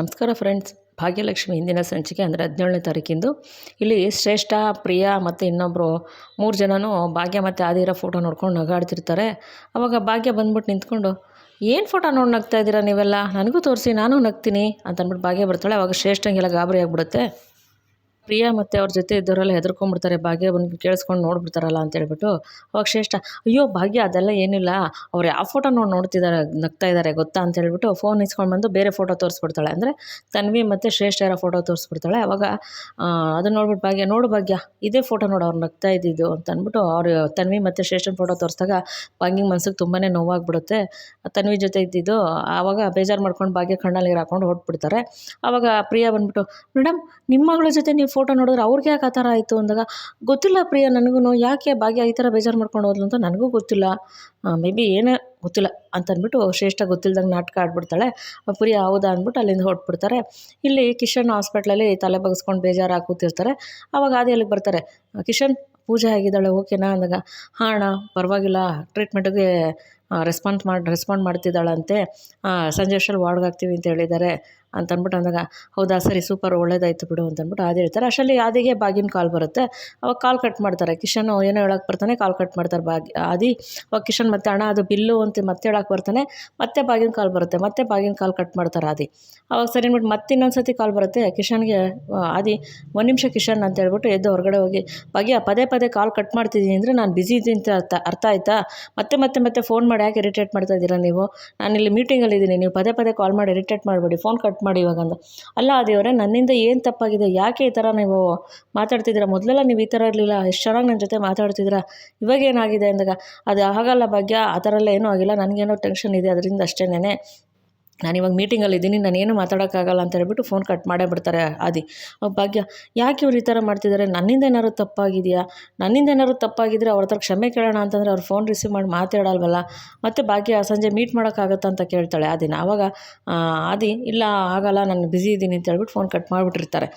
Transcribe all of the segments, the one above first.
ನಮಸ್ಕಾರ ಫ್ರೆಂಡ್ಸ್. ಭಾಗ್ಯಲಕ್ಷ್ಮಿ ಹಿಂದಿನ ಸಂಚಿಕೆ ಅಂದರೆ ಹದಿನೇಳನೇ ತಾರೀಕಿಂದು. ಇಲ್ಲಿ ಶ್ರೇಷ್ಠ, ಪ್ರಿಯಾ ಮತ್ತು ಇನ್ನೊಬ್ಬರು ಮೂರು ಜನನೂ ಭಾಗ್ಯ ಮತ್ತು ಆದಿರ ಫೋಟೋ ನೋಡ್ಕೊಂಡು ನಗಾಡ್ತಿರ್ತಾರೆ. ಅವಾಗ ಭಾಗ್ಯ ಬಂದ್ಬಿಟ್ಟು ನಿಂತ್ಕೊಂಡು, ಏನು ಫೋಟೋ ನೋಡಿ ನಗ್ತಾ ಇದ್ದೀರಾ ನೀವೆಲ್ಲ? ನನಗೂ ತೋರಿಸಿ, ನಾನು ನಗ್ತೀನಿ. ಅಂತ ಅಂದ್ಬಿಟ್ಟು ಭಾಗ್ಯ ಬರ್ತಾಳೆ. ಅವಾಗ ಶ್ರೇಷ್ಠಂಗೆಲ್ಲ ಗಾಬರಿ ಆಗಿಬಿಡುತ್ತೆ. ಪ್ರಿಯಾ ಮತ್ತು ಅವ್ರ ಜೊತೆ ಇದ್ದವರೆಲ್ಲ ಹೆದರ್ಕೊಂಡ್ಬಿಡ್ತಾರೆ. ಭಾಗ್ಯ ಬಂದು ಕೇಳಿಸ್ಕೊಂಡು ನೋಡ್ಬಿಡ್ತಾರಲ್ಲ ಅಂತ ಹೇಳ್ಬಿಟ್ಟು ಅವಾಗ ಶ್ರೇಷ್ಠ, ಅಯ್ಯೋ ಭಾಗ್ಯ ಅದೆಲ್ಲ ಏನಿಲ್ಲ. ಅವ್ರು ಯಾವ ಫೋಟೋ ನೋಡಿ ನೋಡ್ತಿದ್ದಾರೆ ನಗ್ತಾ ಇದ್ದಾರೆ ಗೊತ್ತಾ? ಅಂತ ಹೇಳ್ಬಿಟ್ಟು ಫೋನ್ ಇಸ್ಕೊಂಡು ಬಂದು ಬೇರೆ ಫೋಟೋ ತೋರಿಸ್ಬಿಡ್ತಾಳೆ. ಅಂದರೆ ತನ್ವಿ ಮತ್ತು ಶ್ರೇಷ್ಠ ಇರೋ ಫೋಟೋ ತೋರಿಸ್ಬಿಡ್ತಾಳೆ. ಅವಾಗ ಅದನ್ನ ನೋಡ್ಬಿಟ್ಟು ಭಾಗ್ಯ, ನೋಡು ಭಾಗ್ಯ, ಇದೇ ಫೋಟೋ ನೋಡು ಅವ್ರು ನಗ್ತಾ ಇದ್ದಿದ್ದು. ಅಂತ ಅಂದ್ಬಿಟ್ಟು ಅವ್ರು ತನ್ವಿ ಮತ್ತು ಶ್ರೇಷ್ಠನ ಫೋಟೋ ತೋರಿಸಿದಾಗ ಭಾಗ್ಯ ಮನ್ಸಿಗೆ ತುಂಬಾ ನೋವಾಗ್ಬಿಡುತ್ತೆ. ತನ್ವಿ ಜೊತೆ ಇದ್ದಿದ್ದು ಆವಾಗ ಬೇಜಾರು ಮಾಡ್ಕೊಂಡು ಭಾಗ್ಯ ಕಣ್ಣಲ್ಲಿ ಹಾಕೊಂಡು ಹೊಟ್ಬಿಡ್ತಾರೆ ಆವಾಗ ಪ್ರಿಯಾ ಬಂದ್ಬಿಟ್ಟು ಮೇಡಮ್ ನಿಮ್ಮ ಮಗಳ ಜೊತೆ ನೀವು ಫೋಟೋ ನೋಡಿದ್ರೆ ಅವ್ರಿಗೆ ಯಾಕೆ ಆ ಥರ ಆಯಿತು ಅಂದಾಗ, ಗೊತ್ತಿಲ್ಲ ಪ್ರಿಯ ನನಗೂ ಯಾಕೆ ಭಾಗ್ಯ ಈ ಥರ ಬೇಜಾರು ಮಾಡ್ಕೊಂಡು ಹೋದ್ಲು ಅಂತ ನನಗೂ ಗೊತ್ತಿಲ್ಲ. ಮೇ ಬಿ ಏನೇ ಗೊತ್ತಿಲ್ಲ ಅಂತ ಅಂದ್ಬಿಟ್ಟು ಶ್ರೇಷ್ಠ ಗೊತ್ತಿಲ್ದಂಗೆ ನಾಟಕ ಆಡ್ಬಿಡ್ತಾಳೆ. ಪ್ರಿಯ ಪ್ರಿಯಾ, ಹೌದಾ? ಅಂದ್ಬಿಟ್ಟು ಅಲ್ಲಿಂದ ಹೊರಟ್ಬಿಡ್ತಾರೆ. ಇಲ್ಲಿ ಕಿಶನ್ ಹಾಸ್ಪಿಟ್ಲಲ್ಲಿ ತಲೆ ಬಗ್ಸ್ಕೊಂಡು ಬೇಜಾರಾಗಿ ಕೂತಿರ್ತಾರೆ ಆವಾಗ ಅದೇ ಅಲ್ಲಿಗೆ ಬರ್ತಾರೆ ಕಿಶನ್, ಪೂಜೆ ಆಗಿದ್ದಾಳೆ, ಓಕೆನಾ? ಅಂದಾಗ, ಹಾಂ, ಅಣ್ಣ, ಪರವಾಗಿಲ್ಲ. ಟ್ರೀಟ್ಮೆಂಟ್ಗೆ ರೆಸ್ಪಾನ್ಸ್ ಮಾಡಿ, ರೆಸ್ಪಾಂಡ್ ಮಾಡ್ತಿದ್ದಾಳಂತೆ. ಸಂಜೆ ಅಷ್ಟರಲ್ಲಿ ವಾರ್ಡ್ಗೆ ಹಾಕ್ತೀವಿ ಅಂತ ಹೇಳಿದ್ದಾರೆ. ಅಂತ ಅಂದ್ಬಿಟ್ಟು ಅಂದಾಗ, ಹೌದಾ, ಸರಿ ಸೂಪರ್ ಒಳ್ಳೇದಾಯ್ತು ಬಿಡು ಅಂತ ಅಂದ್ಬಿಟ್ಟು ಹೇಳ್ತಾರೆ. ಅಷ್ಟರಲ್ಲಿ ಆದಿಗೆ ಬಾಗಿನ ಕಾಲ್ ಬರುತ್ತೆ. ಅವಾಗ ಕಾಲ್ ಕಟ್ ಮಾಡ್ತಾರೆ. ಕಿಶನ್ ಏನೋ ಹೇಳೋಕೆ ಬರ್ತಾನೆ, ಕಾಲ್ ಕಟ್ ಮಾಡ್ತಾರೆ ಬಾಗಿ, ಆದಿ. ಅವಾಗ ಕಿಶನ್ ಮತ್ತೆ ಅಣ್ಣ, ಅದು ಬಿಲ್ಲು ಅಂತ ಮತ್ತೆ ಹೇಳೋಕೆ ಬರ್ತಾನೆ, ಮತ್ತೆ ಬಾಗಿನ ಕಾಲ್ ಬರುತ್ತೆ, ಮತ್ತೆ ಬಾಗಿನ ಕಾಲ್ ಕಟ್ ಮಾಡ್ತಾರೆ ಆದಿ. ಅವಾಗ ಸರಿ ಅಂದ್ಬಿಟ್ಟು ಮತ್ತೆ ಇನ್ನೊಂದು ಸತಿ ಕಾಲ್ ಬರುತ್ತೆ, ಕಿಶನ್ಗೆ ಆದಿ, ಒಂದು ನಿಮಿಷ ಕಿಶನ್ ಅಂತ ಹೇಳ್ಬಿಟ್ಟು ಎದ್ದು ಹೊರಗಡೆ ಹೋಗಿ, ಬಾಗಿ ಪದೇ ಪದೇ ಕಾಲ್ ಕಟ್ ಮಾಡ್ತಿದ್ದೀನಿ ಅಂದರೆ ನಾನು ಬ್ಯುಸಿ ಇದ್ದೀನಿ ಅಂತ ಅರ್ಥ ಅರ್ಥ ಆಯ್ತಾ? ಮತ್ತೆ ಮತ್ತೆ ಮತ್ತೆ ಫೋನ್ ಮಾಡಿ ಯಾಕೆ ಇರಿಟೇಟ್ ಮಾಡ್ತಾ ಇದ್ದೀರಾ ನೀವು? ನಾನು ಇಲ್ಲಿ ಮೀಟಿಂಗಲ್ಲಿ ಇದ್ದೀನಿ, ನೀವು ಪದೇ ಪದೇ ಕಾಲ್ ಮಾಡಿ ಇರಿಟೇಟ್ ಮಾಡಬೇಡಿ ಫೋನ್ ಕಟ್ ಮಾಡಿ ಇವಾಗ ಅಂದ. ಅಲ್ಲ ದೇವರೇ, ನನ್ನಿಂದ ಏನು ತಪ್ಪಾಗಿದೆ? ಯಾಕೆ ಈ ಥರ ನೀವು ಮಾತಾಡ್ತಿದ್ದೀರ? ಮೊದಲೆಲ್ಲ ನೀವು ಈ ಥರ ಇರಲಿಲ್ಲ. ಎಷ್ಟು ಚೆನ್ನಾಗಿ ನನ್ನ ಜೊತೆ ಮಾತಾಡ್ತಿದ್ದೀರ? ಇವಾಗ ಏನಾಗಿದೆ ಅಂದಾಗ? ಅದು ಆಗಲ್ಲ ಭಾಗ್ಯ, ಆ ಥರ ಎಲ್ಲ ಏನೂ ಆಗಿಲ್ಲ. ನನಗೇನೋ ಟೆನ್ಷನ್ ಇದೆ. ಅದರಿಂದ ಅಷ್ಟೇನೆ ನಾನು ಇವಾಗ ಮೀಟಿಂಗಲ್ಲಿ ಇದ್ದೀನಿ, ನಾನು ಏನು ಮಾತಾಡೋಕ್ಕಾಗಲ್ಲ ಅಂತ ಹೇಳ್ಬಿಟ್ಟು ಫೋನ್ ಕಟ್ ಮಾಡೇ ಬಿಡ್ತಾರೆ ಆದಿ. ಭಾಗ್ಯ, ಯಾಕೆ ಇವ್ರು ಈ ಥರ ಮಾಡ್ತಿದ್ದಾರೆ? ನನ್ನಿಂದ ಏನಾದ್ರು ತಪ್ಪಾಗಿದೆಯಾ? ನನ್ನಿಂದ ಏನಾದ್ರು ತಪ್ಪಾಗಿದ್ದರೆ ಅವ್ರ ಹತ್ರ ಕ್ಷಮೆ ಕೇಳೋಣ ಅಂತಂದರೆ ಅವ್ರು ಫೋನ್ ರಿಸೀವ್ ಮಾಡಿ ಮಾತಾಡಲ್ವಲ್ಲ? ಮತ್ತು ಭಾಗ್ಯ, ಸಂಜೆ ಮೀಟ್ ಮಾಡೋಕ್ಕಾಗತ್ತಾ ಅಂತ ಕೇಳ್ತಾಳೆ ಆದಿನ ಆವಾಗ ಆದಿ, ಇಲ್ಲ, ಆಗಲ್ಲ, ನಾನು ಬ್ಯುಸಿ ಇದ್ದೀನಿ ಅಂತ ಹೇಳ್ಬಿಟ್ಟು ಫೋನ್ ಕಟ್ ಮಾಡಿಬಿಟ್ಟಿರ್ತಾರೆ.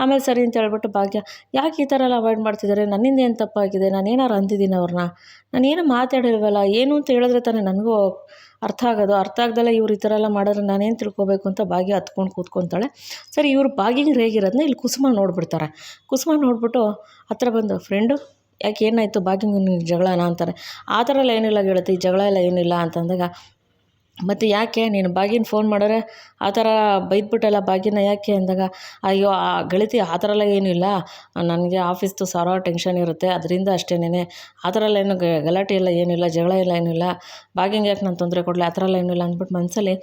ಆಮೇಲೆ ಸರಿ ಅಂತ ಹೇಳ್ಬಿಟ್ಟು ಭಾಗ್ಯ, ಯಾಕೆ ಈ ಥರ ಎಲ್ಲ ಅವಾಯ್ಡ್ ಮಾಡ್ತಿದ್ದಾರೆ? ನನ್ನಿಂದ ಏನು ತಪ್ಪಾಗಿದೆ? ನಾನು ಏನಾರು ಅಂತಿದ್ದೀನಿ ಅವ್ರನ್ನ. ನಾನು ಏನು ಮಾತಾಡಿಲ್ವಲ್ಲ? ಏನು ಅಂತ ಹೇಳಿದ್ರೆ ತಾನೇ ನನಗೂ ಅರ್ಥ ಆಗೋದು. ಅರ್ಥ ಆಗ್ದಲ್ಲ ಇವ್ರು ಈ ಥರ ಎಲ್ಲ ಮಾಡಿದ್ರೆ ನಾನೇನು ತಿಳ್ಕೊಬೇಕು ಅಂತ ಬಾಗಿ ಹತ್ಕೊಂಡು ಕೂತ್ಕೊತಾಳೆ. ಸರಿ, ಇವರು ಬಾಗಿಲು ಹೇಗಿರೋದನ್ನ ಇಲ್ಲಿ ಕುಸುಮ ನೋಡ್ಬಿಡ್ತಾರೆ. ಕುಸುಮ ನೋಡ್ಬಿಟ್ಟು ಹತ್ರ ಬಂದು, ಫ್ರೆಂಡು, ಯಾಕೆ ಏನಾಯಿತು? ಬಾಗಿಲು ಜಗಳನ? ಅಂತಾರೆ. ಆ ಥರ ಎಲ್ಲ ಏನಿಲ್ಲ ಗೆಳತಿ, ಜಗಳ ಎಲ್ಲ ಏನಿಲ್ಲ ಅಂತಂದಾಗ ಮತ್ತು ಯಾಕೆ ನೀನು ಬಾಗಿನ ಫೋನ್ ಮಾಡಿದ್ರೆ ಆ ಥರ ಬೈದ್ಬಿಟ್ಟಲ್ಲ ಬಾಗಿನ ಯಾಕೆ ಅಂದಾಗ, ಅಯ್ಯೋ, ಆ ಗೆಳತಿ ಆ ಥರ ಎಲ್ಲ ಏನೂ ಇಲ್ಲ. ನನಗೆ ಆಫೀಸ್ದು ಸಾವಿರಾರು ಟೆನ್ಷನ್ ಇರುತ್ತೆ. ಅದರಿಂದ ಅಷ್ಟೇನೆ ಆ ಥರ ಎಲ್ಲ ಏನು ಗಲಾಟೆ ಎಲ್ಲ ಏನಿಲ್ಲ ಜಗಳ ಎಲ್ಲ ಏನಿಲ್ಲ ಭಾಗ್ಯಂಗೆ ಯಾಕೆ ನಾನು ತೊಂದರೆ ಕೊಡಲಿ, ಆ ಥರ ಎಲ್ಲ ಏನಿಲ್ಲ ಅಂದ್ಬಿಟ್ಟು ಮನಸ್ಸಲ್ಲಿ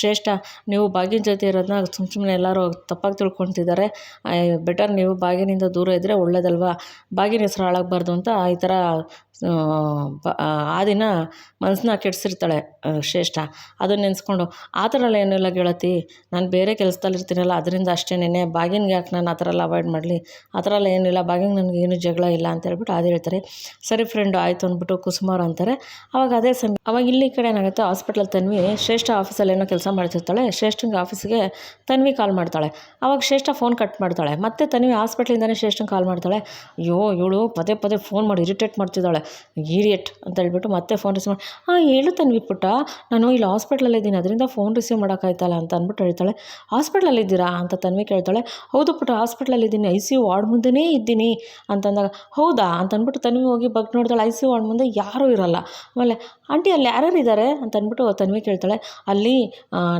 ಶ್ರೇಷ್ಠ, ನೀವು ಬಾಗಿನ ಜೊತೆ ಇರೋದನ್ನ ಸುಮ್ಮ ಸುಮ್ಮನೆ ಎಲ್ಲರೂ ತಪ್ಪಾಗಿ ತಿಳ್ಕೊತಿದ್ದಾರೆ ಬೆಟರ್ ನೀವು ಬಾಗಿನಿಂದ ದೂರ ಇದ್ದರೆ ಒಳ್ಳೇದಲ್ವಾ? ಬಾಗಿನ ಹೆಸ್ರು ಹಾಳಾಗಬಾರ್ದು ಅಂತ ಈ ಥರ ಆ ದಿನ ಮನಸ್ಸನ್ನ ಕೆಡಿಸಿರ್ತಾಳೆ ಶ್ರೇಷ್ಠ. ಅದನ್ನ ನೆನೆಸ್ಕೊಂಡು, ಆ ಥರ ಎಲ್ಲ ಏನಿಲ್ಲ ಗೆಳತಿ, ನಾನು ಬೇರೆ ಕೆಲಸದಲ್ಲಿ ಇರ್ತೀನಲ್ಲ, ಅದರಿಂದ ನೆನೆ ಬಾಗಿನ್ಗೆ ಯಾಕೆ ನಾನು ಆ ಥರ ಎಲ್ಲ ಅವಾಯ್ಡ್ ಮಾಡಲಿ. ಆ ಥರ ಎಲ್ಲ ಏನಿಲ್ಲ, ಬಾಗಿಂಗ್ ನನಗೆ ಏನೂ ಜಗಳ ಇಲ್ಲ ಅಂತ ಹೇಳ್ಬಿಟ್ಟು ಅದು ಹೇಳ್ತಾರೆ. ಸರಿ ಫ್ರೆಂಡು ಆಯಿತು ಅಂದ್ಬಿಟ್ಟು ಕುಸುಮಾರು ಅಂತಾರೆ. ಅವಾಗ ಅದೇ ಸಮಯ ಅವಾಗ ಇಲ್ಲಿ ಕಡೆ ಏನಾಗುತ್ತೆ ಹಾಸ್ಪಿಟ್ಲಲ್ಲಿ ತನ್ವಿ ಶ್ರೇಷ್ಠ ಆಫೀಸಲ್ಲಿ ಏನೋ ಕೆಲಸ ಮಾಡ್ತಿರ್ತಾಳೆ ಶ್ರೇಷ್ಠಂಗೆ ಆಫೀಸಿಗೆ ತನ್ವಿ ಕಾಲ್ ಮಾಡ್ತಾಳೆ. ಅವಾಗ ಶ್ರೇಷ್ಠ ಫೋನ್ ಕಟ್ ಮಾಡ್ತಾಳೆ. ಮತ್ತೆ ತನ್ವಿ ಹಾಸ್ಪಿಟ್ಲಿಂದನೇ ಶ್ರೇಷ್ಠಂಗೆ ಕಾಲ್ ಮಾಡ್ತಾಳೆ. ಅಯ್ಯೋ, ಇವಳು ಪದೇ ಪದೇ ಫೋನ್ ಮಾಡಿ ಇರಿಟೇಟ್ ಮಾಡ್ತಿದ್ದಾಳೆ. ಈರಿಯಟ್ ಅಂತ ಹೇಳ್ಬಿಟ್ಟು ಮತ್ತೆ ಫೋನ್ ರಿಸೀವ್ ಮಾಡಿ ಹಾಂ ಹೇಳು ತನ್ವಿ ಪುಟ್ಟ ನಾನು ಇಲ್ಲಿ ಹಾಸ್ಪಿಟ್ಲಲ್ಲಿ ಇದ್ದೀನಿ ಅದರಿಂದ ಫೋನ್ ರಿಸೀವ್ ಮಾಡೋಕ್ಕಾಯ್ತಲ್ಲ ಅಂತ ಅಂದ್ಬಿಟ್ಟು ಹೇಳ್ತಾಳೆ. ಹಾಸ್ಪಿಟ್ಲಲ್ಲಿ ಇದ್ದೀರಾ? ಅಂತ ತನ್ವಿ ಕೇಳ್ತಾಳೆ. ಹೌದು ಪುಟ್ಟ ಹಾಸ್ಪಿಟ್ಲಲ್ಲಿ ಇದ್ದೀನಿ ಐ ಸಿ ಯು ವಾರ್ಡ್ ಮುಂದೆನೇ ಇದ್ದೀನಿ ಅಂತಂದಾಗ ಹೌದಾ? ಅಂತ ಅಂದ್ಬಿಟ್ಟು ತನ್ವಿ ಹೋಗಿ ಬಗ್ ನೋಡ್ತಾಳೆ. ಐ ಸಿ ಯು ವಾರ್ಡ್ ಮುಂದೆ ಯಾರೂ ಇರೋಲ್ಲ. ಆಮೇಲೆ, ಆಂಟಿ, ಅಲ್ಲಿ ಯಾರ್ಯಾರು ಇದ್ದಾರೆ? ಅಂತ ಅಂದ್ಬಿಟ್ಟು ತನ್ವಿ ಕೇಳ್ತಾಳೆ. ಅಲ್ಲಿ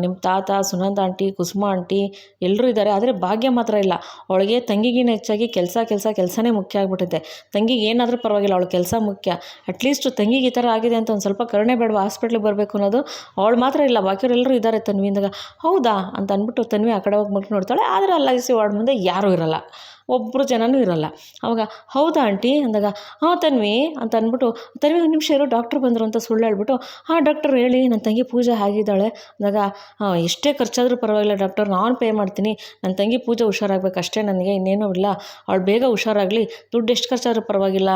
ನಿಮ್ಮ ತಾತ, ಸುನಂದ ಆಂಟಿ, ಕುಸುಮ ಆಂಟಿ ಎಲ್ಲರೂ ಇದ್ದಾರೆ. ಆದರೆ ಭಾಗ್ಯ ಮಾತ್ರ ಇಲ್ಲ. ಅವಳಿಗೆ ತಂಗಿಗಿನ ಹೆಚ್ಚಾಗಿ ಕೆಲಸ ಕೆಲಸ, ಕೆಲಸನೇ ಮುಖ್ಯ ಆಗಿಬಿಟ್ಟಿದೆ. ತಂಗಿಗೆ ಏನಾದರೂ ಪರವಾಗಿಲ್ಲ, ಅವಳು ಕೆಲಸ ಮುಖ್ಯ ಅಟ್ಲೀಸ್ಟ್ ತಂಗಿಗೆ ಈ ಥರ ಆಗಿದೆ ಅಂತ ಒಂದು ಸ್ವಲ್ಪ ಕರುಣೆ ಬೇಡವ? ಹಾಸ್ಪಿಟ್ಲಿಗೆ ಬರಬೇಕು ಅನ್ನೋದು ಅವಳು ಮಾತ್ರ ಇಲ್ಲ. ಬಾಕಿಯವರೆಲ್ಲರೂ ಇದ್ದಾರೆ ತನ್ವಿ ಅಂದಾಗ ಹೌದಾ? ಅಂತ ಅಂದ್ಬಿಟ್ಟು ತನ್ವಿ ಆ ಕಡೆ ಹೋಗಿ ಮುಟ್ಟಿ ನೋಡ್ತಾಳೆ. ಆದರೆ ಅಲ್ಲಿ ಐ ಸಿ ವಾರ್ಡ್ ಮುಂದೆ ಯಾರೂ ಇರಲ್ಲ. ಒಬ್ಬರು ಜನನೂ ಇರೋಲ್ಲ. ಅವಾಗ, ಹೌದಾ ಆಂಟಿ? ಅಂದಾಗ, ಹಾಂ ತನ್ವಿ ಅಂತ ಅಂದ್ಬಿಟ್ಟು, ತನ್ವಿ ಒಂದು ನಿಮಿಷ ಇರೋ, ಡಾಕ್ಟ್ರ್ ಬಂದರು ಅಂತ ಸುಳ್ಳು ಹೇಳ್ಬಿಟ್ಟು, ಹಾಂ ಡಾಕ್ಟರ್ ಹೇಳಿ ನನ್ನ ತಂಗಿ ಪೂಜೆ ಆಗಿದ್ದಾಳೆ. ಅಂದಾಗ ಎಷ್ಟೇ ಖರ್ಚಾದರೂ ಪರವಾಗಿಲ್ಲ ಡಾಕ್ಟರ್, ನಾನು ಪೇ ಮಾಡ್ತೀನಿ. ನನ್ನ ತಂಗಿ ಪೂಜೆ ಹುಷಾರಾಗಬೇಕು, ಅಷ್ಟೇ ನನಗೆ ಇನ್ನೇನೂ ಇಲ್ಲ. ಅವಳು ಬೇಗ ಹುಷಾರಾಗಲಿ, ದುಡ್ಡು ಎಷ್ಟು ಖರ್ಚಾದರೂ ಪರವಾಗಿಲ್ಲ.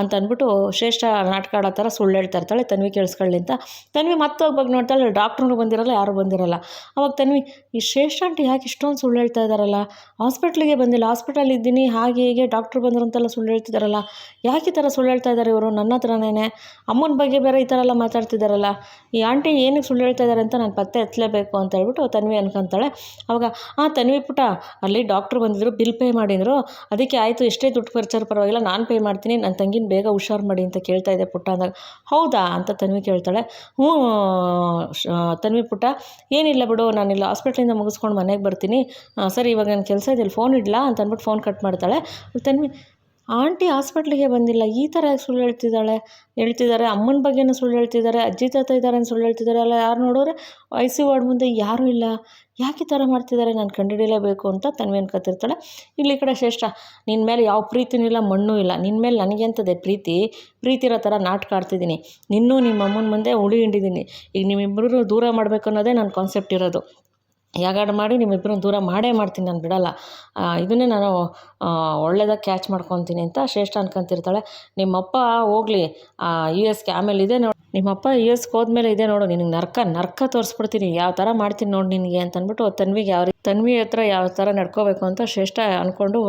ಅಂತ ಅಂದ್ಬಿಟ್ಟು, ಶ್ರೇಷ್ಠ ನಾಟಕ ಆಡೋ ಥರ ಸುಳ್ಳು ಹೇಳ್ತಾ ಇರ್ತಾಳೆ, ತನ್ವಿ ಕೇಳಿಸ್ಕೊಳ್ಳಿ ಅಂತ. ತನ್ವಿ ಮತ್ತೆ ಬಗ್ಗೆ ನೋಡ್ತಾಳೆ ಡಾಕ್ಟ್ರೂ ಬಂದಿರಲ್ಲ, ಯಾರು ಬಂದಿರಲ್ಲ. ಅವಾಗ ತನ್ವಿ, ಈ ಶ್ರೇಷ್ಠ ಆಂಟಿ ಯಾಕೆ ಇಷ್ಟೊಂದು ಸುಳ್ಳು ಹೇಳ್ತಾ ಇದ್ದಾರಲ್ಲ? ಹಾಸ್ಪಿಟ್ಲಿಗೆ ಬಂದಿಲ್ಲ, ಹಾಸ್ಪಿಟಲ್ ಇದ್ದೀನಿ ಹಾಗೆ ಹೀಗೆ ಡಾಕ್ಟ್ರು ಬಂದರು ಅಂತೆಲ್ಲ ಸುಳ್ಳು ಹೇಳ್ತಿದ್ದಾರಲ್ಲ ಯಾಕೆ ಈ ಥರ ಸುಳ್ಳು ಹೇಳ್ತಾ ಇದ್ದಾರೆ ಇವರು? ನನ್ನ ಹತ್ರನೇ ಅಮ್ಮನ ಬಗ್ಗೆ ಬೇರೆ ಈ ಥರ ಎಲ್ಲ ಮಾತಾಡ್ತಿದ್ದಾರಲ್ಲ ಈ ಆಂಟಿ ಏನಕ್ಕೆ ಸುಳ್ಳು ಹೇಳ್ತಾ ಇದ್ದಾರೆ ಅಂತ ನಾನು ಪತ್ತೆ ಹಚ್ಚಲೇಬೇಕು ಅಂತ ಹೇಳ್ಬಿಟ್ಟು ತನ್ವಿ ಅನ್ಕೊಂತಾಳೆ. ಅವಾಗ, ಆ, ತನ್ವಿ ಪುಟ, ಅಲ್ಲಿ ಡಾಕ್ಟ್ರು ಬಂದಿದ್ರು, ಬಿಲ್ ಪೇ ಮಾಡಿದ್ರು. ಅದಕ್ಕೆ ಆಯಿತು ಎಷ್ಟೇ ದುಡ್ಡು ಖರ್ಚಾರು ಪರವಾಗಿಲ್ಲ, ನಾನು ಪೇ ಮಾಡ್ತೀನಿ. ನನ್ನ ತಂಗಿನ ಬೇಗ ಹುಷಾರು ಮಾಡಿ ಅಂತ ಕೇಳ್ತಾ ಇದ್ದೆ ಪುಟ್ಟ ಅಂದಾಗ. ಹೌದಾ? ಅಂತ ತನ್ವಿ ಕೇಳ್ತಾಳೆ. ಹ್ಞೂ ತನ್ವಿ ಪುಟ್ಟ. ಏನಿಲ್ಲ ಬಿಡು ನಾನಿಲ್ಲ ಹಾಸ್ಪಿಟ್ಲಿಂದ ಮುಗಿಸ್ಕೊಂಡು ಮನೆಗೆ ಬರ್ತೀನಿ. ಸರಿ, ಇವಾಗ ನನ್ನ ಕೆಲಸ ಇದೆಯಲ್ಲಿ ಫೋನ್ ಇಡ್ಲಾ? ಅಂತ ಅಂದ್ಬಿಟ್ಟು ಫೋನ್ ಕಟ್ ಮಾಡ್ತಾಳೆ. ತನ್ವಿ, ಆಂಟಿ ಹಾಸ್ಪಿಟ್ಲಿಗೆ ಬಂದಿಲ್ಲ. ಈ ಥರ ಸುಳ್ಳು ಹೇಳ್ತಿದ್ದಾಳೆ. ಹೇಳ್ತಿದ್ದಾರೆ. ಅಮ್ಮನ ಬಗ್ಗೆನೂ ಸುಳ್ಳು ಹೇಳ್ತಿದ್ದಾರೆ. ಅಜ್ಜಿ ತಾತ ಇದ್ದಾರೆ ಅಂತ ಸುಳ್ಳು ಹೇಳ್ತಿದ್ದಾರೆ ಅಲ್ಲ, ಯಾರು ನೋಡಿದ್ರೆ ಐ ಸಿ ವಾರ್ಡ್ ಮುಂದೆ ಯಾರೂ ಇಲ್ಲ. ಯಾಕೆ ಈ ಥರ ಮಾಡ್ತಿದ್ದಾರೆ? ನಾನು ಕಂಡುಹಿಡಿಯಲೇಬೇಕು ಅಂತ ತನ್ವಿ ಕತ್ತಿರ್ತಾಳೆ. ಇಲ್ಲಿ ಕಡೆ ಶ್ರೇಷ್ಠ ನಿನ್ನ ಮೇಲೆ ಯಾವ ಪ್ರೀತಿನೂ ಇಲ್ಲ, ಮಣ್ಣು ಇಲ್ಲ. ನಿನ್ನ ಮೇಲೆ ನನಗೆ ಅಂತದೆ ಪ್ರೀತಿ? ಪ್ರೀತಿ ಇರೋ ಥರ ನಾಟಕ ಆಡ್ತಿದ್ದೀನಿ. ನಿನ್ನೂ ನಿಮ್ಮ ಅಮ್ಮನ ಮುಂದೆ ಉಳಿ ಹಿಂಡಿದ್ದೀನಿ. ಈಗ ನಿಮ್ಮಿಬ್ಬರು ದೂರ ಮಾಡಬೇಕು ಅನ್ನೋದೇ ನನ್ನ ಕಾನ್ಸೆಪ್ಟ್ ಇರೋದು. ಯಾಗಾಡು ಮಾಡಿ ನಿಮ್ಮಿಬ್ಬರನ್ನ ದೂರ ಮಾಡೇ ಮಾಡ್ತೀನಿ, ನಾನು ಬಿಡಲ್ಲ. ಇದನ್ನೇ ನಾನು ಒಳ್ಳೇದಾಗಿ ಕ್ಯಾಚ್ ಮಾಡ್ಕೊತೀನಿ ಅಂತ ಶ್ರೇಷ್ಠ ಅನ್ಕೊಂತಿರ್ತಾಳೆ. ನಿಮ್ಮಪ್ಪ ಹೋಗಲಿ. ಯು ಎಸ್ಗೆ ಆಮೇಲೆ ಇದೆ ನೋಡಿ, ನಿಮ್ಮಪ್ಪ ಯು ಎಸ್ಗೆ ಹೋದ್ಮೇಲೆ ಇದೆ ನೋಡು, ನಿನಗೆ ನರ್ಕ ನರ್ಕ ತೋರಿಸ್ಬಿಡ್ತೀನಿ. ಯಾವ ಥರ ಮಾಡ್ತೀನಿ ನೋಡಿ ನಿನಗೆ ಅಂತ ಅಂದ್ಬಿಟ್ಟು ತನ್ವಿಗೆ ಯಾವ ತನ್ವಿ ಹತ್ರ ಯಾವ ಥರ ನಡ್ಕೋಬೇಕು ಅಂತ ಶ್ರೇಷ್ಠ ಅಂದ್ಕೊಂಡು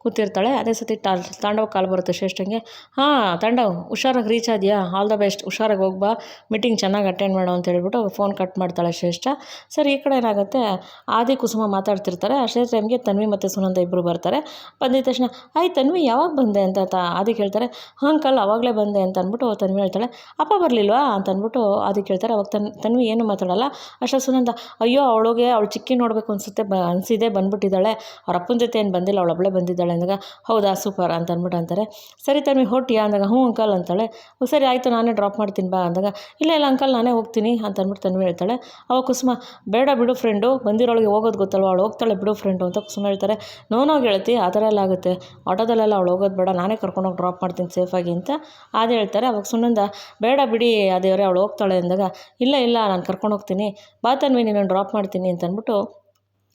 ಕೂತಿರ್ತಾಳೆ. ಅದೇ ಸತಿ ತಾ, ತಾಂಡವ್ ಕಾಲ್ ಬರುತ್ತೆ ಶ್ರೇಷ್ಠಂಗೆ. ಹಾಂ, ತಾಂಡವ್, ಹುಷಾರಾಗಿ ರೀಚ್ ಆದ್ಯಾ? ಆಲ್ ದ ಬೆಸ್ಟ್ ಹುಷಾರಾಗಿ ಹೋಗ್ಬಾ ಮೀಟಿಂಗ್ ಚೆನ್ನಾಗಿ ಅಟೆಂಡ್ ಮಾಡು ಅಂತ ಹೇಳ್ಬಿಟ್ಟು ಫೋನ್ ಕಟ್ ಮಾಡ್ತಾಳೆ ಶ್ರೇಷ್ಠ. ಸರ್, ಈ ಕಡೆ ಏನಾಗುತ್ತೆ? ಆದಿ, ಕುಸುಮ ಮಾತಾಡ್ತಿರ್ತಾರೆ. ಅಷ್ಟೇ ಟೈಮ್ಗೆ ತನ್ವಿ ಮತ್ತು ಸುನಂದ ಇಬ್ಬರು ಬರ್ತಾರೆ. ಬಂದಿದ ತಕ್ಷಣ ಆಯ್ ತನ್ವಿ ಯಾವಾಗ ಬಂದೆ? ಅಂತ ತಾ, ಆದಿ ಕೇಳ್ತಾರೆ. ಹಾಂ ಕಲ್ಲು ಅವಾಗಲೇ ಬಂದೆ ಅಂತ ಅಂದ್ಬಿಟ್ಟು ತನ್ವಿ ಹೇಳ್ತಾಳೆ. ಅಪ್ಪ ಬರಲಿಲ್ವಾ? ಅಂತ ಅಂದ್ಬಿಟ್ಟು ಆದಿ ಕೇಳ್ತಾರೆ. ಅವಾಗ ತನ್ ತನ್ವಿ ಏನು ಮಾತಾಡಲ್ಲ. ಅಷ್ಟೇ ಸುನಂದ, ಅಯ್ಯೋ, ಅವಳಿಗೆ, ಅವಳು ಚಿಕ್ಕಿ ನೋಡಬೇಕು ಅನ್ಸುತ್ತೆ. ಬ ಅನಿಸಿದೆ ಬಂದ್ಬಿಟ್ಟಿದ್ದಾಳೆ. ಅವ್ರ ಅಪ್ಪನ ಜೊತೆ ಏನು ಬಂದಿಲ್ಲ ಅವಳು ಒಬ್ಬಳೇ ಬಂದಿದ್ದಾಳೆ ಅಂದಾಗ ಹೌದಾ ಸೂಪರ್ ಅಂತ ಅಂದ್ಬಿಟ್ಟು ಅಂತಾರೆ. ಸರಿ ತಮ್ಮಿ ಹೊಟ್ಟಿಯ ಅಂದಾಗ ಹ್ಞೂ ಅಂಕಲ್ ಅಂತಾಳೆ. "ಹ್ಞೂ, ಸರಿ ಆಯಿತು ನಾನೇ ಡ್ರಾಪ್ ಮಾಡ್ತೀನಿ ಬಾ ಅಂದಾಗ ಇಲ್ಲ ಇಲ್ಲ ಅಂಕಲ್ ನಾನೇ ಹೋಗ್ತೀನಿ ಅಂತ ಅಂದ್ಬಿಟ್ಟು ತನ್ವಿ ಹೇಳ್ತಾಳೆ. ಅವಾಗ ಕುಸುಮ ಬೇಡ ಬಿಡು ಫ್ರೆಂಡು ಬಂದಿರೋಳಿಗೆ ಹೋಗೋದು ಗೊತ್ತಲ್ವ? ಅವಳು ಹೋಗ್ತಾಳೆ ಬಿಡು ಫ್ರೆಂಡು ಅಂತ ಕುಸುಮ ಹೇಳ್ತಾರೆ. ನೋ ನೋ ಗೆಳತಿ ಆ ಥರ ಎಲ್ಲ ಆಗುತ್ತೆ. ಆಟೋದಲ್ಲೆಲ್ಲ ಅವಳು ಹೋಗೋದು ಬೇಡ ನಾನೇ ಕರ್ಕೊಂಡೋಗಿ ಡ್ರಾಪ್ ಮಾಡ್ತೀನಿ ಸೇಫಾಗಿ ಅಂತ ಅದು ಹೇಳ್ತಾರೆ. ಅವಾಗ ಸುನಂದ ಬೇಡ ಬಿಡಿ ಅದೇವ್ರೆ ಅವಳು ಹೋಗ್ತಾಳೆ ಅಂದಾಗ ಇಲ್ಲ ಇಲ್ಲ ನಾನು ಕರ್ಕೊಂಡು ಹೋಗ್ತೀನಿ. ಬಾ ತನ್ವಿ ನೀನು ಡ್ರಾಪ್ ಮಾಡ್ತೀನಿ ಅಂತ ಅಂದ್ಬಿಟ್ಟು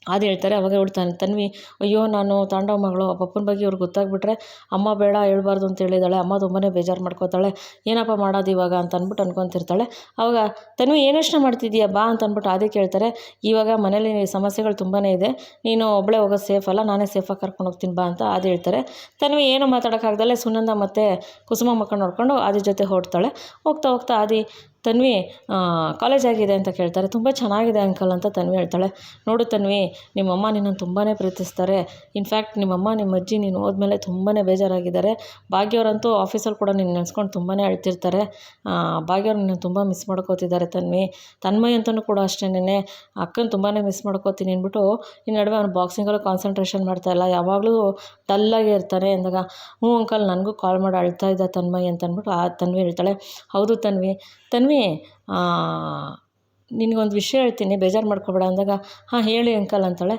ಅದು ಹೇಳ್ತಾರೆ, ಅವಾಗ ತನ್ ತನ್ವಿ, ಅಯ್ಯೋ, ನಾನು ತಾಂಡವ ಮಗಳು ಪಪ್ಪನ ಬಗ್ಗೆ ಇವ್ರಿಗೆ ಗೊತ್ತಾಗ್ಬಿಟ್ರೆ ಅಮ್ಮ ಬೇಡ ಹೇಳ್ಬಾರ್ದು ಅಂತ ಹೇಳಿದ್ದಾಳೆ ಅಮ್ಮ ತುಂಬಾ ಬೇಜಾರು ಮಾಡ್ಕೋತಾಳೆ, ಏನಪ್ಪ ಮಾಡೋದು ಇವಾಗ? ಅಂತ ಅಂದ್ಬಿಟ್ಟು ಅನ್ಕೊತಿರ್ತಾಳೆ. ಅವಾಗ, ತನ್ವಿ, ಏನು ಯೋಚನೆ ಮಾಡ್ತಿದ್ದೀಯಾ? ಬಾ ಅಂತ ಅಂದ್ಬಿಟ್ಟು ಅದೇ ಕೇಳ್ತಾರೆ, ಇವಾಗ ಮನೇಲಿ ಸಮಸ್ಯೆಗಳು ತುಂಬಾ ಇದೆ, ನೀನು ಒಬ್ಬಳೇ ಹೋಗೋದು ಸೇಫ್ ಅಲ್ಲ, ನಾನೇ ಸೇಫಾಗಿ ಕರ್ಕೊಂಡು ಹೋಗ್ತೀನಿ ಬಾ ಅಂತ ಅದು ಹೇಳ್ತಾರೆ. ತನ್ವಿ ಏನು ಮಾತಾಡೋಕ್ಕಾಗ್ದಲ್ಲೇ ಸುನಂದ ಮತ್ತು ಕುಸುಮ ಮಕ್ಕಳು ನೋಡ್ಕೊಂಡು ಆದಿ ಜೊತೆ ಹೊರಡ್ತಾಳೆ. ಹೋಗ್ತಾ ಹೋಗ್ತಾ ಆದಿ ತನ್ವಿ ಕಾಲೇಜ್ ಆಗಿದೆ ಅಂತ ಕೇಳ್ತಾರೆ. ತುಂಬ ಚೆನ್ನಾಗಿದೆ ಅಂಕಲ್ ಅಂತ ತನ್ವಿ ಹೇಳ್ತಾಳೆ. ನೋಡು ತನ್ವಿ, ನಿಮ್ಮಮ್ಮ ನಿನ್ನನ್ನು ತುಂಬಾ ಪ್ರೀತಿಸ್ತಾರೆ. ಇನ್ಫ್ಯಾಕ್ಟ್ ನಿಮ್ಮಮ್ಮ, ನಿಮ್ಮ ಅಜ್ಜಿ ನೀನು ಹೋದ್ಮೇಲೆ ತುಂಬಾ ಬೇಜಾರಾಗಿದ್ದಾರೆ. ಭಾಗ್ಯವರಂತೂ ಆಫೀಸಲ್ಲಿ ಕೂಡ ನಿನ್ನ ನೆನೆಸ್ಕೊಂಡು ತುಂಬಾ ಅಳ್ತಿರ್ತಾರೆ. ಭಾಗ್ಯವ್ರು ನಿನ್ನ ತುಂಬ ಮಿಸ್ ಮಾಡ್ಕೋತಿದ್ದಾರೆ ತನ್ವಿ. ತನ್ಮಯ್ ಅಂತಲೂ ಕೂಡ ಅಷ್ಟೇನೆ ಅಕ್ಕನ ತುಂಬಾ ಮಿಸ್ ಮಾಡ್ಕೋತೀನಿ ಅಂದ್ಬಿಟ್ಟು, ಈ ನಡುವೆ ಅವ್ನು ಬಾಕ್ಸಿಂಗಲ್ಲೂ ಕಾನ್ಸಂಟ್ರೇಷನ್ ಮಾಡ್ತಾ ಇಲ್ಲ. ಯಾವಾಗಲೂ ಡಲ್ಲಾಗೇ ಇರ್ತಾನೆ ಅಂದಾಗ, ಹ್ಞೂ ಅಂಕಲ್, ನನಗೂ ಕಾಲ್ ಮಾಡಿ, ಅಳ್ತಾ ಇದ್ದ ತನ್ಮಯ್ ಅಂತ ಅಂದ್ಬಿಟ್ಟು ಆ ತನ್ವಿ ಹೇಳ್ತಾಳೆ. ಹೌದು ತನ್ವಿ ತನ್ವಿ ನಿನಗೊಂದು ವಿಷಯ ಹೇಳ್ತೀನಿ, ಬೇಜಾರು ಮಾಡ್ಕೊಬೇಡ ಅಂದಾಗ, ಹಾಂ, ಹೇಳಿ ಅಂಕಲ್ ಅಂತಾಳೆ.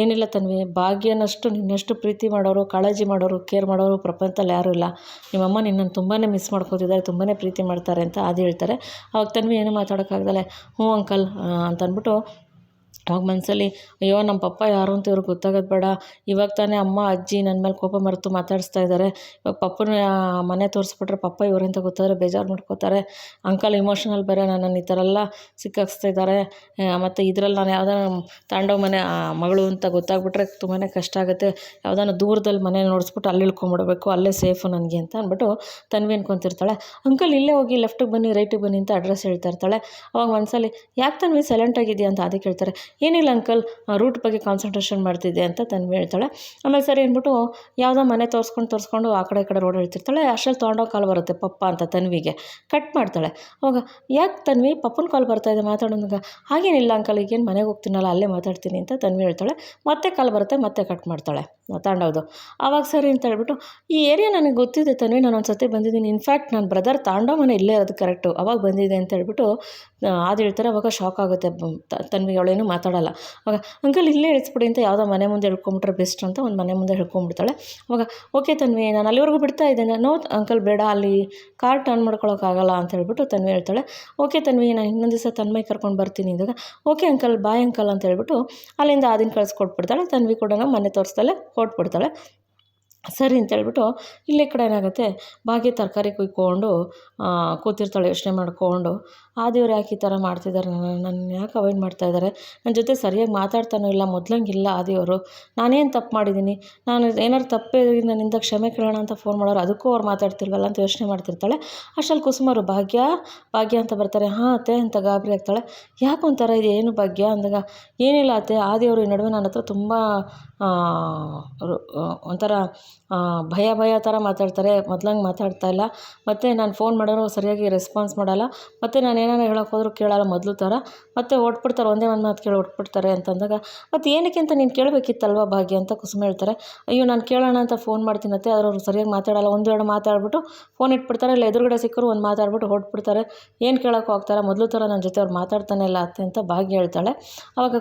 ಏನಿಲ್ಲ ತನ್ವಿ, ಭಾಗ್ಯನಷ್ಟು ನಿನ್ನಷ್ಟು ಪ್ರೀತಿ ಮಾಡೋರು, ಕಾಳಜಿ ಮಾಡೋರು, ಕೇರ್ ಮಾಡೋರು ಪ್ರಪಂಚದಲ್ಲಿ ಯಾರೂ ಇಲ್ಲ. ನಿಮ್ಮಮ್ಮ ನಿನ್ನನ್ನು ತುಂಬಾ ಮಿಸ್ ಮಾಡ್ಕೋತಿದ್ದಾರೆ ತುಂಬಾ ಪ್ರೀತಿ ಮಾಡ್ತಾರೆ ಅಂತ ಅದು ಹೇಳ್ತಾರೆ. ಅವಾಗ ತನ್ವಿ ಏನು ಮಾತಾಡೋಕ್ಕಾಗ್ದಲೆ, ಹ್ಞೂ ಅಂಕಲ್ ಅಂತ ಅವಾಗ ಮನಸ್ಸಲ್ಲಿ ಅಯ್ಯೋ, ನಮ್ಮ ಪಪ್ಪ ಯಾರು ಅಂತ ಇವ್ರಿಗೆ ಗೊತ್ತಾಗೋದು ಬೇಡ. ಇವಾಗ ತಾನೇ ಅಮ್ಮ, ಅಜ್ಜಿ ನನ್ನ ಮೇಲೆ ಕೋಪ ಮರೆತು ಮಾತಾಡಿಸ್ತಾ ಇದ್ದಾರೆ ಇವಾಗ ಪಪ್ಪನ ಮನೆ ತೋರಿಸ್ಬಿಟ್ರೆ ಪಪ್ಪ ಇವರಂತ ಗೊತ್ತಾದರೆ ಬೇಜಾರು ಮಾಡ್ಕೋತಾರೆ. ಅಂಕಲ್ ಇಮೋಷನಲ್ ಬೇರೆ, ನನ್ನನ್ನು ಈ ಥರ ಎಲ್ಲ ಸಿಕ್ಕಾಕ್ಸ್ತಾ ಇದ್ದಾರೆ ಮತ್ತು ಇದರಲ್ಲಿ ನಾನು ಯಾವ್ದಾನ ತಾಂಡವ ಮನೆ ಮಗಳು ಅಂತ ಗೊತ್ತಾಗ್ಬಿಟ್ರೆ ತುಂಬಾ ಕಷ್ಟ ಆಗುತ್ತೆ. ಯಾವ್ದಾನ ದೂರದಲ್ಲಿ ಮನೆ ನೋಡಿಸ್ಬಿಟ್ಟು ಅಲ್ಲಿ ಇಳ್ಕೊಂಬಿಡ್ಬೇಕು, ಅಲ್ಲೇ ಸೇಫು ನನಗೆ ಅಂತ ಅಂದ್ಬಿಟ್ಟು ತನ್ವಿ ಅನ್ಕೊತಿರ್ತಾಳೆ. ಅಂಕಲ್ ಇಲ್ಲೇ ಹೋಗಿ ಲೆಫ್ಟಿಗೆ ಬನ್ನಿ, ರೈಟಿಗೆ ಬನ್ನಿ ಅಂತ ಅಡ್ರೆಸ್ ಹೇಳ್ತಾ ಇರ್ತಾಳೆ. ಅವಾಗ ಮನಸ್ಸಲ್ಲಿ ಯಾಕೆ ತನ್ವಿ ಸೈಲೆಂಟ್ ಆಗಿದೆಯಾ ಅಂತ ಅದಕ್ಕೆ ಕೇಳ್ತಾರೆ. ಏನಿಲ್ಲ ಅಂಕಲ್ ರೂಟ್ ಬಗ್ಗೆ ಕಾನ್ಸಂಟ್ರೇಷನ್ ಮಾಡ್ತಿದ್ದೆ ಅಂತ ತನ್ವಿ ಹೇಳ್ತಾಳೆ. ಆಮೇಲೆ ಸರಿ ಅಂದ್ಬಿಟ್ಟು ಯಾವುದೋ ಮನೆ ತೋರಿಸ್ಕೊಂಡು ತೋರಿಸ್ಕೊಂಡು ಆ ಕಡೆ ಈ ಕಡೆ ರೋಡ್ ಹೇಳ್ತಿರ್ತಾಳೆ ಅಷ್ಟರಲ್ಲಿ ತೊಗೊಂಡೋಗಿ ಕಾಲ್ ಬರುತ್ತೆ ಪಪ್ಪ ಅಂತ ತನ್ವಿಗೆ. ಕಟ್ ಮಾಡ್ತಾಳೆ. ಅವಾಗ ಯಾಕೆ ತನ್ವಿ, ಪಪ್ಪನ ಕಾಲ್ ಬರ್ತಾ ಇದೆ ಮಾತಾಡೋದಾಗ ಹಾಗೇನಿಲ್ಲ ಅಂಕಲ್ ಈಗೇನು ಮನೆಗೆ ಹೋಗ್ತೀನಲ್ಲ, ಅಲ್ಲೇ ಮಾತಾಡ್ತೀನಿ ಅಂತ ತನ್ವಿ ಹೇಳ್ತಾಳೆ. ಮತ್ತೆ ಕಾಲ್ ಬರುತ್ತೆ, ಮತ್ತೆ ಕಟ್ ಮಾಡ್ತಾಳೆ. ತಾಂಡವ್ದು. ಆವಾಗ ಸರಿ ಅಂತ ಹೇಳ್ಬಿಟ್ಟು, ಈ ಏರಿಯಾ ನನಗೆ ಗೊತ್ತಿದೆ ತನ್ವಿ, ನಾನು ಒಂದು ಸತಿ ಬಂದಿದ್ದೀನಿ ಇನ್ಫ್ಯಾಕ್ಟ್ ನನ್ನ ಬ್ರದರ್ ತಾಂಡೋ ಮನೆ ಇಲ್ಲೇ ಇರೋದು ಕರೆಕ್ಟು ಅವಾಗ ಬಂದಿದೆ ಅಂತ ಹೇಳ್ಬಿಟ್ಟು ಅದು ಹೇಳ್ತಾರೆ. ಅವಾಗ ಶಾಕ್ ಆಗುತ್ತೆ. ತನ್ವಿ ಅವಳೇನು ಮಾತಾಡಲ್ಲ. ಅವಾಗ ಅಂಕಲ್ ಇಲ್ಲೇ ಇಳಿಸ್ಬಿಡಿ ಅಂತ ಯಾವುದೋ ಮನೆ ಮುಂದೆ ಹೇಳ್ಕೊಂಬಿಟ್ರೆ ಬೆಸ್ಟ್ ಅಂತ ಒಂದು ಮನೆ ಮುಂದೆ ಹೇಳ್ಕೊಂಬಿಡ್ತಾಳೆ ಆವಾಗ ಓಕೆ ತನ್ವಿ, ನಾನು ಅಲ್ಲಿವರೆಗೂ ಬಿಡ್ತಾ ಇದ್ದೇನೆ. ನೋ, ಅಂಕಲ್ ಬೇಡ, ಅಲ್ಲಿ ಕಾರ್ ಟರ್ನ್ ಮಾಡ್ಕೊಳೋಕ್ಕಾಗಲ್ಲ ಅಂತ ಹೇಳ್ಬಿಟ್ಟು ತನ್ವಿ ಹೇಳ್ತಾಳೆ. ಓಕೆ ತನ್ವಿ, ನಾನು ಇನ್ನೊಂದು ದಿವಸ ತನ್ಮೈ ಕರ್ಕೊಂಡು ಬರ್ತೀನಿ ಅಂದಾಗ ಓಕೆ ಅಂಕಲ್ ಬಾಯ್ ಅಂಕಲ್ ಅಂತ ಹೇಳ್ಬಿಟ್ಟು ಅಲ್ಲಿಂದ ಆದಿನ ಕಳಿಸ್ಕೊಟ್ಬಿಡ್ತಾಳೆ. ತನ್ವಿ ಕೂಡ ಮನೆ ತೋರಿಸ್ದಲ್ಲೇ ಕೊಟ್ಬಿಡ್ತಾಳೆ. ಸರಿ ಅಂತ ಹೇಳ್ಬಿಟ್ಟು ಇಲ್ಲೇ ಕಡೆ ಏನಾಗುತ್ತೆ ಬಾಗಿ ತರಕಾರಿ ಕುಯ್ಕೊಂಡು ಕೂತಿರ್ತಾಳೆ ಯೋಚನೆ ಮಾಡ್ಕೊಂಡು. ಆ ದೇವ್ರು ಯಾಕೆ ಈ ಥರ ಮಾಡ್ತಿದ್ದಾರೆ? ನನ್ನ ಯಾಕೆ ಅವಾಯ್ಡ್ ಮಾಡ್ತಾ ಇದ್ದಾರೆ? ನನ್ನ ಜೊತೆ ಸರಿಯಾಗಿ ಮಾತಾಡ್ತಾನೂ ಇಲ್ಲ. ಮೊದಲಂಗಿಲ್ಲ ಆ ದೇವರು ನಾನೇನು ತಪ್ಪು ಮಾಡಿದ್ದೀನಿ? ನಾನು ಏನಾದ್ರು ತಪ್ಪೇ ನನ್ನಿಂದ ಕ್ಷಮೆ ಕೇಳೋಣ ಅಂತ ಫೋನ್ ಮಾಡೋರು ಅದಕ್ಕೂ ಅವ್ರು ಮಾತಾಡ್ತಿಲ್ವಲ್ಲ ಅಂತ ಯೋಚನೆ ಮಾಡ್ತಿರ್ತಾಳೆ. ಅಷ್ಟರಲ್ಲಿ ಕುಸುಮರು, ಭಾಗ್ಯ ಭಾಗ್ಯ ಅಂತ ಬರ್ತಾರೆ. ಹಾಂ ಅತ್ತೆ ಅಂತ ಗಾಬರಿ ಆಗ್ತಾಳೆ. ಯಾಕೆ ಒಂಥರ ಇದು? ಏನು ಭಾಗ್ಯ? ಅಂದಾಗ, ಏನಿಲ್ಲ ಅತ್ತೆ. ಆ ದೇವರು ಈ ನಡುವೆ ನನ್ನ ಹತ್ರ ತುಂಬ ಒಂಥರ ಭಯ ಭಯ ಥರ ಮಾತಾಡ್ತಾರೆ. ಮೊದ್ಲಂಗೆ ಮಾತಾಡ್ತಾ ಇಲ್ಲ. ಮತ್ತು ನಾನು ಫೋನ್ ಮಾಡೋರು ಸರಿಯಾಗಿ ರೆಸ್ಪಾನ್ಸ್ ಮಾಡಲ್ಲ. ಮತ್ತು ನಾನು ಏನಾರು ಹೇಳೋಕೆ ಹೋದರೂ ಕೇಳೋಲ್ಲ ಮೊದಲು ಥರ ಮತ್ತೆ ಹೊರ್ಟ್ಬಿಡ್ತಾರೆ ಒಂದೇ ಒಂದು ಮಾತು ಕೇಳಿ ಹೊರ್ಟ್ಬಿಡ್ತಾರೆ ಅಂತಂದಾಗ, ಮತ್ತು ಏನಕ್ಕೆ ಅಂತ ನೀನು ಕೇಳಬೇಕಿತ್ತಲ್ವ ಭಾಗ್ಯ? ಅಂತ ಕುಸುಮ ಹೇಳ್ತಾರೆ. ಅಯ್ಯೋ, ನಾನು ಕೇಳೋಣ ಅಂತ ಫೋನ್ ಮಾಡ್ತೀನಿ ಆದರೆ ಆದ್ರೆ ಅವ್ರು ಸರಿಯಾಗಿ ಮಾತಾಡೋಲ್ಲ ಒಂದೆರಡು ಮಾತಾಡ್ಬಿಟ್ಟು ಫೋನ್ ಇಟ್ಬಿಡ್ತಾರೆ, ಇಲ್ಲ ಎದುರುಗಡೆ ಸಿಕ್ಕರು ಒಂದು ಮಾತಾಡ್ಬಿಟ್ಟು ಹೊರ್ಟ್ಬಿಡ್ತಾರೆ ಏನು ಕೇಳೋಕೆ ಹೋಗ್ತಾರೆ? ಮೊದಲು ಥರ ನನ್ನ ಜೊತೆ ಅವ್ರು ಮಾತಾಡ್ತಾನೆ ಇಲ್ಲ ಅತ್ತೆ ಅಂತ ಭಾಗ್ಯ ಹೇಳ್ತಾಳೆ. ಆವಾಗ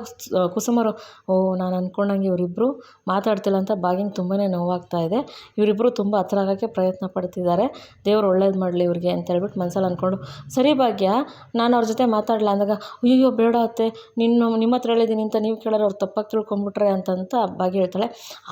ಕುಸುಮರು, ಓ, ನಾನು ಅಂದ್ಕೊಂಡಂಗೆ ಇವರಿಬ್ಬರು ಮಾತಾಡ್ತಿಲ್ಲ ಅಂತ ಭಾಗ್ಯಂಗೆ ತುಂಬಾ ನೋವಾಗ್ತಾ ಇದೆ. ಇವರಿಬ್ಬರು ತುಂಬ ಹತ್ರ ಆಗೋಕ್ಕೆ ಪ್ರಯತ್ನ ಪಡ್ತಿದ್ದಾರೆ. ದೇವರು ಒಳ್ಳೇದು ಮಾಡಲಿ ಇವ್ರಿಗೆ ಅಂತ ಹೇಳ್ಬಿಟ್ಟು ಮನಸ್ಸಲ್ಲಿ ಅಂದ್ಕೊಂಡು ಸರಿ ಭಾಗ್ಯ ನಾನು ಅವ್ರ ಜೊತೆ ಮಾತಾಡಲ್ಲ ಅಂದಾಗ ಅಯ್ಯೋ ಬೇಡ ಅತ್ತೆ. ನಿನ್ನ, ನಿಮ್ಮ ಹತ್ರ ಹೇಳಿದ್ದೀನಿ ಅಂತ ನೀವು ಕೇಳೋರು ಅವ್ರು ತಪ್ಪಾಗಿ ತಿಳ್ಕೊಂಬಿಟ್ರೆ ಅಂತಂತ ಭಾಗ್ಯ ಹೇಳ್ತಾಳೆ.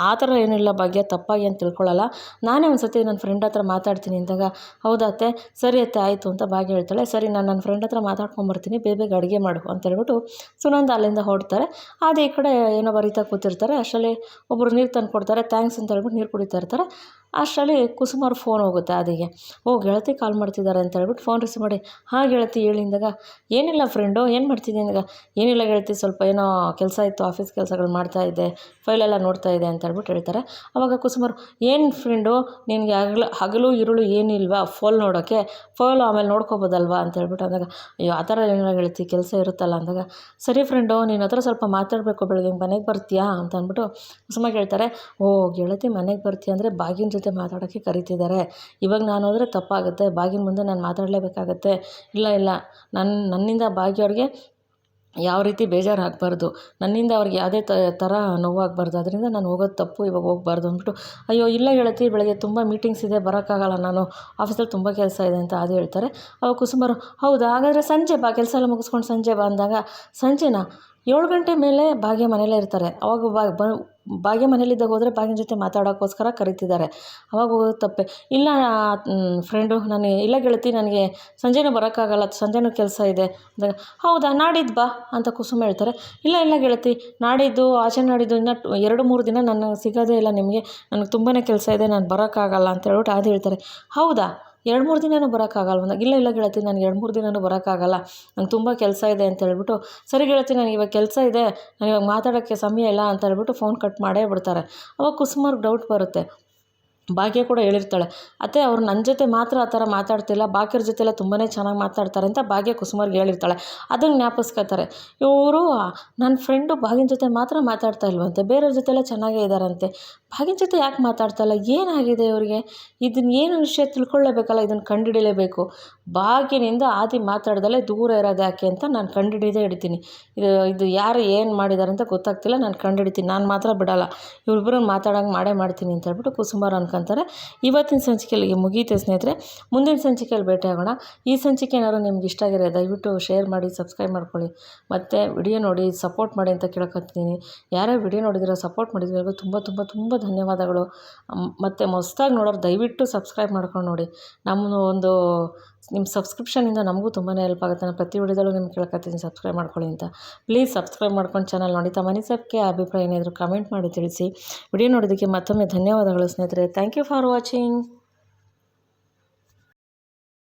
ಆ ಥರ ಏನಿಲ್ಲ ಭಾಗ್ಯ, ತಪ್ಪಾಗಿ ಅಂತ ತಿಳ್ಕೊಳ್ಳಲ್ಲ. ನಾನೇ ಒಂದು ಸತಿ ನನ್ನ ಫ್ರೆಂಡ್ ಹತ್ರ ಮಾತಾಡ್ತೀನಿ ಅಂದಾಗ, ಹೌದಾ ಅತ್ತೆ? ಸರಿ ಅತ್ತೆ, ಆಯಿತು ಅಂತ ಭಾಗ್ಯ ಹೇಳ್ತಾಳೆ. ಸರಿ, ನಾನು ನನ್ನ ಫ್ರೆಂಡ್ ಹತ್ರ ಮಾತಾಡ್ಕೊಂಬರ್ತೀನಿ. ಬೇಗ ಬೇಗ ಅಡುಗೆ ಮಾಡು ಅಂತ ಹೇಳ್ಬಿಟ್ಟು ಸುನಂದ ಅಲ್ಲಿಂದ ಹೊರಡ್ತಾರೆ. ಅದೇ ಈ ಕಡೆ ಏನೋ ಬರೀತಾ ಕೂತಿರ್ತಾರೆ. ಅಷ್ಟರಲ್ಲಿ ಒಬ್ಬರು ನೀರು ತಂದು ಕೊಡ್ತಾರೆ ಥ್ಯಾಂಕ್ಸ್ ಅಂತ ಹೇಳ್ಬಿಟ್ಟು ನೀರು ಕುಡಿತಾ ಇರ್ತಾರೆ. ಅಷ್ಟರಲ್ಲಿ ಕುಸುಮಾರ್ ಫೋನ್ ಹೋಗುತ್ತೆ ಅದಿಗೆ. ಓ, ಗೆಳತಿ ಕಾಲ್ ಮಾಡ್ತಿದ್ದಾರೆ ಅಂತ ಹೇಳ್ಬಿಟ್ಟು ಫೋನ್ ರಿಸೀವ್ ಮಾಡಿ. ಹಾಂ, ಗೆಳತಿ ಹೇಳಿಂದಾಗ ಏನಿಲ್ಲ ಫ್ರೆಂಡು ಏನು ಮಾಡ್ತಿದ್ದೀನಿ ಅಂದಾಗ? ಏನಿಲ್ಲ ಗೆಳತಿ, ಸ್ವಲ್ಪ ಏನೋ ಕೆಲಸ ಇತ್ತು ಆಫೀಸ್ ಕೆಲಸಗಳು ಮಾಡ್ತಾಯಿದ್ದೆ ಫೈಲೆಲ್ಲ ನೋಡ್ತಾ ಇದ್ದೆ ಅಂತ ಹೇಳ್ಬಿಟ್ಟು ಹೇಳ್ತಾರೆ. ಆವಾಗ ಕುಸುಮಾರು, ಏನು ಫ್ರೆಂಡು ನಿನಗೆ ಹಗಲು ಹಗಲು, ಇರುಳು ಏನಿಲ್ವಾ? ಫೋಲ್ ನೋಡೋಕ್ಕೆ ಫೋಲ್ ಆಮೇಲೆ ನೋಡ್ಕೋಬೋದಲ್ವಾ? ಅಂತ ಹೇಳ್ಬಿಟ್ಟು ಅಂದಾಗ, ಅಯ್ಯೋ, ಆ ಥರ ಏನಿಲ್ಲ ಗೆಳತಿ, ಕೆಲಸ ಇರುತ್ತಲ್ಲ ಅಂದಾಗ, ಸರಿ ಫ್ರೆಂಡು ನೀನು ಹತ್ರ ಸ್ವಲ್ಪ ಮಾತಾಡಬೇಕು ಬೆಳಗ್ಗೆ ಮನೆಗೆ ಬರ್ತೀಯಾ? ಅಂತ ಅಂದ್ಬಿಟ್ಟು ಕುಸುಮ ಹೇಳ್ತಾರೆ, ಓ, ಗೆಳತಿ ಮನೆಗೆ ಬರ್ತೀಯ ಅಂದರೆ ಬಾಗಿನ ಮಾತಾಡೋಕ್ಕೆ ಕರೀತಿದ್ದಾರೆ. ಇವಾಗ ನಾನು ಹೋದರೆ ತಪ್ಪಾಗುತ್ತೆ. ಬಾಗಿನ ಮುಂದೆ ನಾನು ಮಾತಾಡಲೇಬೇಕಾಗತ್ತೆ. ಇಲ್ಲ ಇಲ್ಲ. ನನ್ನ ನನ್ನಿಂದ ಭಾಗ್ಯವ್ರಿಗೆ ಯಾವ ರೀತಿ ಬೇಜಾರಾಗಬಾರ್ದು. ನನ್ನಿಂದ ಅವ್ರಿಗೆ ಯಾವುದೇ ಥರ ನೋವಾಗಬಾರ್ದು. ಅದರಿಂದ ನಾನು ಹೋಗೋದು ತಪ್ಪು, ಇವಾಗ ಹೋಗಬಾರ್ದು ಅಂದ್ಬಿಟ್ಟು, ಅಯ್ಯೋ, ಇಲ್ಲ ಗೆಳತಿ ಬೆಳಗ್ಗೆ ತುಂಬ ಮೀಟಿಂಗ್ಸ್ ಇದೆ, ಬರೋಕ್ಕಾಗಲ್ಲ ನಾನು. ಆಫೀಸಲ್ಲಿ ತುಂಬ ಕೆಲಸ ಇದೆ, ಅಂತ ಅದು ಹೇಳ್ತಾರೆ. ಅವಾಗ ಕುಸುಮರು, ಹೌದಾ? ಹಾಗಾದರೆ ಸಂಜೆ ಬಾ, ಕೆಲಸ ಎಲ್ಲ ಮುಗಿಸ್ಕೊಂಡು ಸಂಜೆ ಬಾ, ಅಂದಾಗ, ಸಂಜೆನಾ? ಏಳು ಗಂಟೆ ಮೇಲೆ ಭಾಗ್ಯ ಮನೇಲೇ ಇರ್ತಾರೆ. ಅವಾಗ ಬ ಭಾಗ್ಯ ಮನೇಲಿದ್ದಾಗ ಹೋದರೆ ಬಾಗಿನ ಜೊತೆ ಮಾತಾಡೋಕ್ಕೋಸ್ಕರ ಕರೀತಿದ್ದಾರೆ. ಅವಾಗ ಹೋಗೋದು ತಪ್ಪೆ. ಇಲ್ಲ ಫ್ರೆಂಡು ನನಗೆ ಇಲ್ಲ ಗೆಳತಿ, ನನಗೆ ಸಂಜೆನೂ ಬರೋಕ್ಕಾಗಲ್ಲ, ಸಂಜೆನೂ ಕೆಲಸ ಇದೆ ಅಂದಾಗ ಹೌದಾ, ನಾಡಿದ್ದು ಬಾ ಅಂತ ಕುಸುಮ ಹೇಳ್ತಾರೆ. ಇಲ್ಲ ಇಲ್ಲ ಗೆಳತಿ, ನಾಡಿದ್ದು, ಆಚೆ ನಾಡಿದ್ದು ಇನ್ನೂ ಎರಡು, ಮೂರು ದಿನ ನಾನು ಸಿಗೋದೇ ಇಲ್ಲ ನಿಮಗೆ. ನನಗೆ ತುಂಬಾ ಕೆಲಸ ಇದೆ, ನಾನು ಬರೋಕ್ಕಾಗಲ್ಲ ಅಂತ ಹೇಳ್ಬಿಟ್ಟು ಅದು ಹೇಳ್ತಾರೆ. ಹೌದಾ? ಎರಡು ಮೂರು ದಿನವೂ ಬರೋಕ್ಕಾಗಲ್ವ ಇಲ್ಲ ಇಲ್ಲ ಗೆಳತಿ ನನಗೆ ಎರಡು ಮೂರು ದಿನವೂ ಬರೋಕ್ಕಾಗಲ್ಲ. ನಂಗೆ ತುಂಬ ಕೆಲಸ ಇದೆ ಅಂತ ಹೇಳ್ಬಿಟ್ಟು, ಸರಿ ಗೆಳತಿ, ನನಗೆ ಇವಾಗ ಕೆಲಸ ಇದೆ. ನಾನು ಇವಾಗ ಮಾತಾಡೋಕ್ಕೆ ಸಮಯ ಇಲ್ಲ ಅಂತ ಹೇಳ್ಬಿಟ್ಟು ಫೋನ್ ಕಟ್ ಮಾಡೇ ಬಿಡ್ತಾರೆ. ಅವಾಗ ಕುಸುಮಾರ್ಗೆ ಡೌಟ್ ಬರುತ್ತೆ. ಭಾಗ್ಯ ಕೂಡ ಹೇಳಿರ್ತಾಳೆ. ಅತ್ತೆ, ಅವ್ರು ನನ್ನ ಜೊತೆ ಮಾತ್ರ ಆ ಥರ ಮಾತಾಡ್ತಿಲ್ಲ. ಜೊತೆ ಎಲ್ಲ ತುಂಬಾ ಚೆನ್ನಾಗಿ ಮಾತಾಡ್ತಾರೆ ಅಂತ ಭಾಗ್ಯ ಕುಸುಮರ್ಗೆ ಹೇಳಿರ್ತಾಳೆ. ಅದನ್ನು ಜ್ಞಾಪಿಸ್ಕೊತಾರೆ. ಇವರು ನನ್ನ ಫ್ರೆಂಡು ಭಾಗ್ಯನ ಜೊತೆ ಮಾತ್ರ ಮಾತಾಡ್ತಾ ಇಲ್ವಂತೆ. ಬೇರೆಯವ್ರ ಜೊತೆ ಎಲ್ಲ ಚೆನ್ನಾಗೇ ಇದ್ದಾರಂತೆ ಭಾಗ್ಯನ ಜೊತೆ ಯಾಕೆ ಮಾತಾಡ್ತಾ ಇಲ್ಲ? ಏನಾಗಿದೆ ಅವರಿಗೆ ಇದನ್ನ ಏನು ವಿಷಯ ತಿಳ್ಕೊಳ್ಳೇಬೇಕಲ್ಲ? ಇದನ್ನು ಕಂಡುಹಿಡಿಯಲೇಬೇಕು ಭಾಗ್ಯನಿಂದ ಆದಿ ಮಾತಾಡ್ದಲ್ಲೇ ದೂರ ಇರೋದು ಯಾಕೆ ಅಂತ ನಾನು ಕಂಡುಹಿಡಿದೇ ಹಿಡಿತೀನಿ ಇದು ಇದು ಯಾರು ಏನು ಮಾಡಿದ್ದಾರೆ ಅಂತ ಗೊತ್ತಾಗ್ತಿಲ್ಲ. ನಾನು ಕಂಡುಹಿಡಿತೀನಿ. ನಾನು ಮಾತ್ರ ಬಿಡೋಲ್ಲ. ಇವ್ರಿಬ್ಬರನ್ನ ಮಾತಾಡೋಂಗೆ ಮಾಡೇ ಮಾಡ್ತೀನಿ ಅಂತ ಹೇಳ್ಬಿಟ್ಟು ಕುಸುಮಾರ್ ಅನ್ಕೊಂತಾರೆ ಇವತ್ತಿನ ಸಂಚಿಕೆಯಲ್ಲಿಗೆ ಮುಗೀತೆ ಸ್ನೇಹಿತರೆ. ಮುಂದಿನ ಸಂಚಿಕೆಯಲ್ಲಿ ಭೇಟಿಯಾಗೋಣ ಈ ಸಂಚಿಕೆ ಏನಾದ್ರು ನಿಮ್ಗೆ ಇಷ್ಟ ಆಗಿರೋ ದಯವಿಟ್ಟು ಶೇರ್ ಮಾಡಿ, ಸಬ್ಸ್ಕ್ರೈಬ್ ಮಾಡ್ಕೊಳ್ಳಿ. ಮತ್ತು ವಿಡಿಯೋ ನೋಡಿ, ಸಪೋರ್ಟ್ ಮಾಡಿ ಅಂತ ಕೇಳ್ಕೊತೀನಿ ಯಾರೇ ವಿಡಿಯೋ ನೋಡಿದಿರೋ ಸಪೋರ್ಟ್ ಮಾಡಿದ್ರೆ ತುಂಬ ತುಂಬ ತುಂಬ ಧನ್ಯವಾದಗಳು. ಮತ್ತು ಹೊಸ್ದಾಗಿ ನೋಡೋರು ದಯವಿಟ್ಟು ಸಬ್ಸ್ಕ್ರೈಬ್ ಮಾಡ್ಕೊಂಡು ನೋಡಿ. ನಮ್ಮ ಒಂದು ನಿಮ್ಮ ಸಬ್ಸ್ಕ್ರಿಪ್ಷನಿಂದ ನಮಗೂ ತುಂಬಾ ಹೆಲ್ಪ್ ಆಗುತ್ತೆ. ನಾನು ಪ್ರತಿ ವಿಡಿಯೋದಲ್ಲೂ ನಿಮ್ಗೆ ಕೇಳ್ಕೊತೀನಿ ಸಬ್ಸ್ಕ್ರೈಬ್ ಮಾಡ್ಕೊಳ್ಳಿ ಅಂತ. ಪ್ಲೀಸ್ ಸಬ್ಸ್ಕ್ರೈಬ್ ಮಾಡ್ಕೊಂಡು ಚಾನಲ್ ನೋಡಿ. ತಮ್ಮ ಸಬ್ಗೆ ಅಭಿಪ್ರಾಯ ಏನಾದರೂ ಕಮೆಂಟ್ ಮಾಡಿ ತಿಳಿಸಿ. ವಿಡಿಯೋ ನೋಡೋದಕ್ಕೆ ಮತ್ತೊಮ್ಮೆ ಧನ್ಯವಾದಗಳು ಸ್ನೇಹಿತರೆ. Thank you for watching